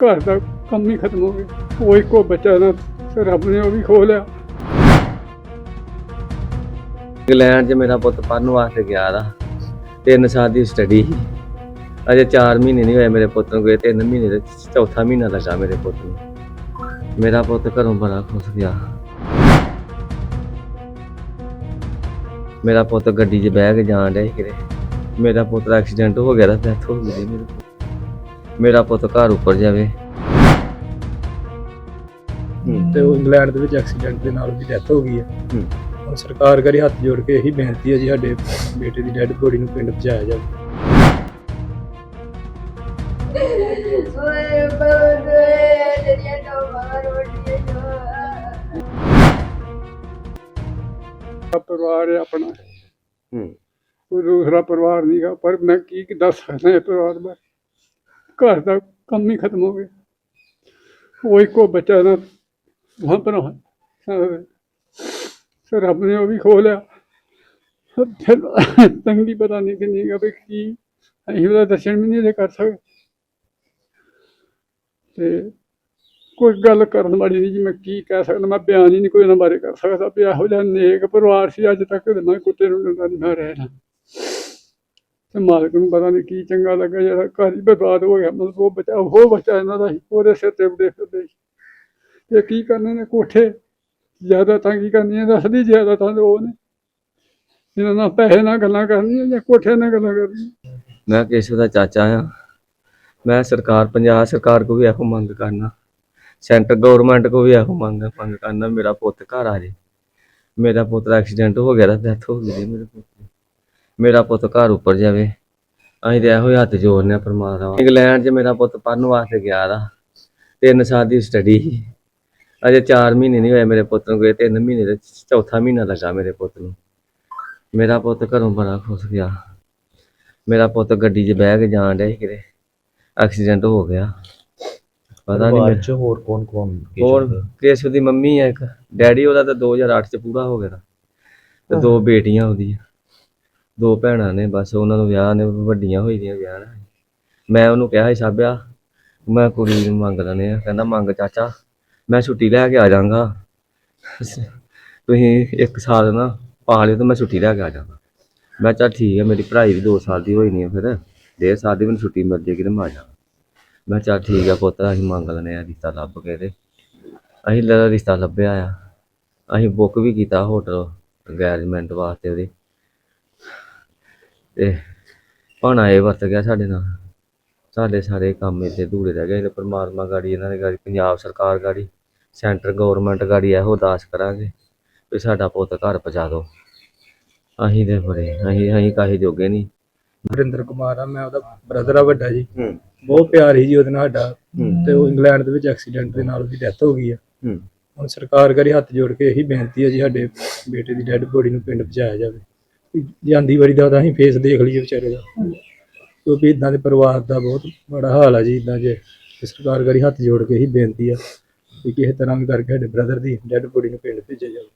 ਘਰ ਦਾ ਕੰਮ ਹੀ ਖਤਮ ਹੋ ਗਿਆ। ਉਹ ਇੱਕੋ ਬੱਚਾ ਨਾ ਰੱਬ ਨੇ ਉਹ ਵੀ ਖੋ ਲਿਆ। ਇੰਗਲੈਂਡ 'ਚ ਮੇਰਾ ਪੁੱਤ ਪੜ੍ਹਨ ਵਾਸਤੇ ਗਿਆ ਦਾ ਤਿੰਨ ਸਾਲ ਦੀ ਸਟੱਡੀ ਸੀ। ਅਜੇ 4 ਮਹੀਨੇ ਨਹੀਂ ਹੋਏ ਮੇਰੇ ਪੁੱਤ ਨੂੰ ਗਏ, ਤਿੰਨ ਮਹੀਨੇ ਦੇ ਚੌਥਾ ਮਹੀਨਾ ਲੱਗਾ ਮੇਰੇ ਪੁੱਤ ਨੂੰ। ਮੇਰਾ ਪੁੱਤ ਘਰੋਂ ਬੜਾ ਖੁਸ਼ ਗਿਆ। ਮੇਰਾ ਪੁੱਤ ਗੱਡੀ 'ਚ ਬਹਿ ਕੇ ਜਾਣ ਡਿਆ ਸੀ ਕਿਤੇ। ਮੇਰਾ ਪੁੱਤ ਦਾ ਐਕਸੀਡੈਂਟ ਹੋ ਗਿਆ ਤਾਂ ਡੈਥ ਹੋ ਗਈ ਸੀ ਮੇਰੇ ਪੁੱਤ ਮੇਰਾ ਪੁੱਤ ਘਰ ਉੱਪਰ ਜਾਵੇ। ਤੇ ਉਹ ਇੰਗਲੈਂਡ ਦੇ ਵਿੱਚ ਐਕਸੀਡੈਂਟ ਦੇ ਨਾਲ ਉਹਦੀ ਡੈਥ ਹੋ ਗਈ ਹੈ ਹੂੰ। ਹੁਣ ਸਰਕਾਰ ਕਰੀ ਹੱਥ ਜੋੜ ਕੇ ਇਹੀ ਬੇਨਤੀ ਹੈ ਜੀ ਸਾਡੇ ਬੇਟੇ ਦੀ ਡੈੱਡ ਬੋਡੀ ਨੂੰ ਪਿੰਡ ਪਹੁੰਚਾਇਆ ਜਾਵੇ। ਪਰਿਵਾਰ ਹੈ ਆਪਣਾ। ਹੂੰ। ਕੋਈ ਦੂਸਰਾ ਪਰਿਵਾਰ ਨਹੀਂਗਾ ਪਰ ਮੈਂ ਕੀ ਦੱਸ ਸਕਦਾ ਇਹ ਪਰਿਵਾਰ ਬਾਰੇ। ਘਰ ਦਾ ਕੰਮ ਹੀ ਖਤਮ ਹੋ ਗਿਆ। ਉਹ ਇੱਕੋ ਬੱਚਾ ਨਾ ਵਹਾਂ ਪਰ ਸਰ ਰੱਬ ਨੇ ਉਹ ਵੀ ਖੋ ਲਿਆ। ਫਿਰ ਤੰਗੀ ਪਤਾ ਨਹੀਂ ਕਿੰਨੀ ਗਾ ਵੀ ਕੀ, ਅਸੀਂ ਉਹਦਾ ਦਰਸ਼ਨ ਵੀ ਨਹੀਂ ਕਰ ਸਕਦੇ ਤੇ ਕੋਈ ਗੱਲ ਕਰਨ ਵਾਲੀ ਨਹੀਂ ਜੀ, ਮੈਂ ਕੀ ਕਹਿ ਸਕਦਾ, ਮੈਂ ਬਿਆਨ ਹੀ ਨਹੀਂ ਕੋਈ ਇਹਨਾਂ ਬਾਰੇ ਕਰ ਸਕਦਾ ਵੀ ਇਹੋ ਜਿਹਾ ਨੇਕ ਪਰਿਵਾਰ ਸੀ, ਅੱਜ ਤੱਕ ਮੈਂ ਕੁੱਤੇ ਨੂੰ ਦਿੰਦਾ ਨਹੀਂ ਮੈਂ ਰਹਿਣਾ ਤੇ ਮਾਲਕ ਨੂੰ ਪਤਾ ਨਹੀਂ ਕੀ ਚੰਗਾ ਲੱਗਾ ਜਿਹੜਾ ਘਰ ਹੀ ਬਰਬਾਦ ਹੋ ਗਿਆ। ਮਤਲਬ ਉਹ ਬੱਚਾ ਉਹ ਬੱਚਾ ਇਹਨਾਂ ਦਾ ਉਹਦੇ ਸਿਰ ਤੇ ਉੱਡੇ ਫਿਰਦੇ ਤੇ ਕੀ ਕਰਨੇ ਨੇ ਕੋਠੇ? ਜ਼ਿਆਦਾ ਤਾਂ ਕੀ ਕਰਨੀਆਂ, ਦੱਸਦੀ ਜ਼ਿਆਦਾ ਤਾਂ ਉਹ ਨੇ। ਇਹਨਾਂ ਨਾਲ ਪੈਸੇ ਨਾਲ ਗੱਲਾਂ ਕਰਨੀਆਂ ਜਾਂ ਕੋਠੇ ਨਾਲ ਗੱਲਾਂ ਕਰਨੀਆਂ? ਮੈਂ ਕੇਸ਼ਵ ਦਾ ਚਾਚਾ ਆ ਮੈਂ ਸਰਕਾਰ, ਪੰਜਾਬ ਸਰਕਾਰ ਕੋ ਵੀ ਇਹੋ ਮੰਗ ਕਰਨਾ। ਸੈਂਟਰ ਗਵਰਨਮੈਂਟ ਕੋ ਵੀ ਇਹੋ ਮੰਗ ਮੰਗ ਕਰਨਾ, ਮੇਰਾ ਪੁੱਤ ਘਰ ਆ ਜੇ। ਮੇਰਾ ਪੁੱਤ ਦਾ ਐਕਸੀਡੈਂਟ ਹੋ ਗਿਆ ਤਾਂ ਡੈਥ ਹੋ ਗਈ ਮੇਰੇ ਪੁੱਤ ਮੇਰਾ ਪੁੱਤ ਘਰ ਉੱਪਰ ਜਾਵੇ। ਅਸੀਂ ਤੇ ਇਹੋ ਹੀ ਹੱਥ ਜੋੜਨੇ ਆ ਪਰਮਾਤਮਾ ਇੰਗਲੈਂਡ 'ਚ ਮੇਰਾ ਪੁੱਤ ਪੜ੍ਹਨ ਵਾਸਤੇ ਗਿਆ ਦਾ। ਤਿੰਨ ਸਾਲ ਦੀ ਸਟੱਡੀ ਸੀ। ਅਜੇ 4 ਮਹੀਨੇ ਨਹੀਂ ਹੋਏ ਮੇਰੇ ਪੁੱਤ ਨੂੰ ਗਏ। ਤਿੰਨ ਮਹੀਨੇ ਦੇ ਚੌਥਾ ਮਹੀਨਾ ਲੱਗਾ ਮੇਰੇ ਪੁੱਤ ਨੂੰ। ਮੇਰਾ ਪੁੱਤ ਘਰੋਂ ਬੜਾ ਖੁਸ਼ ਗਿਆ। ਮੇਰਾ ਪੁੱਤ ਗੱਡੀ 'ਚ ਬਹਿ ਕੇ ਜਾਣ ਡਿਆ ਸੀ ਕਿਤੇ। ਐਕਸੀਡੈਂਟ ਹੋ ਗਿਆ। ਪਤਾ ਨਹੀਂ ਚ ਹੋਰ ਕੌਣ ਕੌਣ ਹੋਰ ਕੇਸ਼ਵ ਦੀ ਮੰਮੀ ਆ ਇੱਕ। ਡੈਡੀ ਉਹਦਾ ਤਾਂ 2008 ਚ ਪੂਰਾ ਹੋ ਗਿਆ। ਤੇ। ਦੋ ਬੇਟੀਆਂ ਉਹਦੀਆਂ। ਦੋ ਭੈਣਾਂ ਨੇ, ਬਸ ਉਹਨਾਂ ਨੂੰ ਵਿਆਹ ਨੇ, ਵੱਡੀਆਂ ਹੋਈ ਦੀਆਂ ਵਿਆਹ ਨਾਲ ਮੈਂ ਉਹਨੂੰ ਕਿਹਾ ਸੀ ਸਾਬਿਆ, ਮੈਂ ਕੁੜੀ ਨੂੰ ਮੰਗ ਲੈਣੇ ਆ। ਕਹਿੰਦਾ, ਮੰਗ ਚਾਚਾ, ਮੈਂ ਛੁੱਟੀ ਲੈ ਕੇ ਆ ਜਾਵਾਂਗਾ। ਤੁਸੀਂ ਇੱਕ ਸਾਲ ਨਾ ਪਾ ਲਿਓ ਤੇ ਮੈਂ ਛੁੱਟੀ ਲੈ ਕੇ ਆ ਜਾਵਾਂਗਾ। ਮੈਂ ਕਿਹਾ, ਚੱਲ ਠੀਕ ਹੈ ਮੇਰੀ ਪੜ੍ਹਾਈ ਵੀ 2 ਸਾਲ ਦੀ ਹੋਈ ਨਹੀਂ ਫਿਰ। ਡੇਢ ਸਾਲ ਦੀ ਮੈਨੂੰ ਛੁੱਟੀ ਮਿਲ ਜੇਗੀ ਤੇ ਮੈਂ ਆ ਜਾਵਾਂ ਮੈਂ ਕਿਹਾ, ਚੱਲ ਠੀਕ ਆ ਪੁੱਤ, ਅਸੀਂ ਮੰਗ ਲੈਣੇ ਆ ਰਿਸ਼ਤਾ ਲੱਭ ਕੇ ਤੇ। ਅਸੀਂ ਲ, ਰਿਸ਼ਤਾ ਲੱਭਿਆ ਆ। ਅਸੀਂ ਬੁੱਕ ਵੀ ਕੀਤਾ ਹੋਟਲ ਅੰਗੇਜਮੈਂਟ ਵਾਸਤੇ ਉਹਦੇ। ਤੇ ਭਾਣਾ ਇਹ ਵਰਤ ਗਿਆ ਸਾਡੇ ਨਾਲ। ਸਾਡੇ ਸਾਰੇ ਕੰਮ ਇੱਥੇ ਅਧੂਰੇ ਰਹਿ ਗਏ ਤੇ ਪਰਮਾਤਮਾ ਗਾੜੀ ਇਹਨਾਂ ਦੀ ਗਾੜੀ ਪੰਜਾਬ ਸਰਕਾਰ ਗਾੜੀ ਸੈਂਟਰ ਗਵਰਨਮੈਂਟ ਗਾੜੀ ਇਹੋ ਅਰਦਾਸ ਕਰਾਂਗੇ ਵੀ ਸਾਡਾ ਪੁੱਤ ਘਰ ਪਹੁੰਚਾ ਦਿਓ। ਅਸੀਂ ਤੇ ਬੜੇ ਅਸੀਂ ਅਸੀਂ ਕਾਹੇ ਜੋਗੇ ਨਹੀਂ। ਵਰਿੰਦਰ ਕੁਮਾਰ ਆ ਮੈਂ ਉਹਦਾ ਬ੍ਰਦਰ ਆ ਵੱਡਾ ਜੀ। ਹੂੰ। ਬਹੁਤ ਪਿਆਰ ਸੀ ਜੀ ਉਹਦੇ ਨਾਲ ਸਾਡਾ। ਹੂੰ। ਤੇ ਉਹ ਇੰਗਲੈਂਡ ਦੇ ਵਿੱਚ ਐਕਸੀਡੈਂਟ ਦੇ ਨਾਲ ਉਹਦੀ ਡੈਥ ਹੋ ਗਈ ਹੈ ਹੂੰ। ਹੁਣ ਸਰਕਾਰ ਕਰੀ ਹੱਥ ਜੋੜ ਕੇ ਇਹੀ ਬੇਨਤੀ ਹੈ ਜੀ ਸਾਡੇ ਬੇਟੇ ਦੀ ਡੈੱਡ ਬੋਡੀ ਨੂੰ ਪਿੰਡ ਪਹੁੰਚਾਇਆ ਜਾਵੇ। ਜਾਂਦੀ ਵਾਰੀ ਦਾ ਤਾਂ ਅਸੀਂ ਫੇਸ ਦੇਖ ਲਈਏ ਵਿਚਾਰੇ ਦਾ। ਕਿਉਂਕਿ ਇਦਾਂ ਦੇ ਪਰਿਵਾਰ ਦਾ ਬਹੁਤ ਬੜਾ ਹਾਲ ਆ ਜੀ ਇਦਾਂ ਜੇ ਸਰਕਾਰ ਕਰੀ ਹੱਥ ਜੋੜ ਕੇ ਇਹੀ ਬੇਨਤੀ ਆ ਕਿ ਕਿਸੇ ਤਰ੍ਹਾਂ ਵੀ ਕਰਕੇ ਸਾਡੇ ਬ੍ਰਦਰ ਦੀ ਡੈੱਡ ਬੋਡੀ ਨੂੰ ਪਿੰਡ ਭੇਜਿਆ ਜਾਵੇ।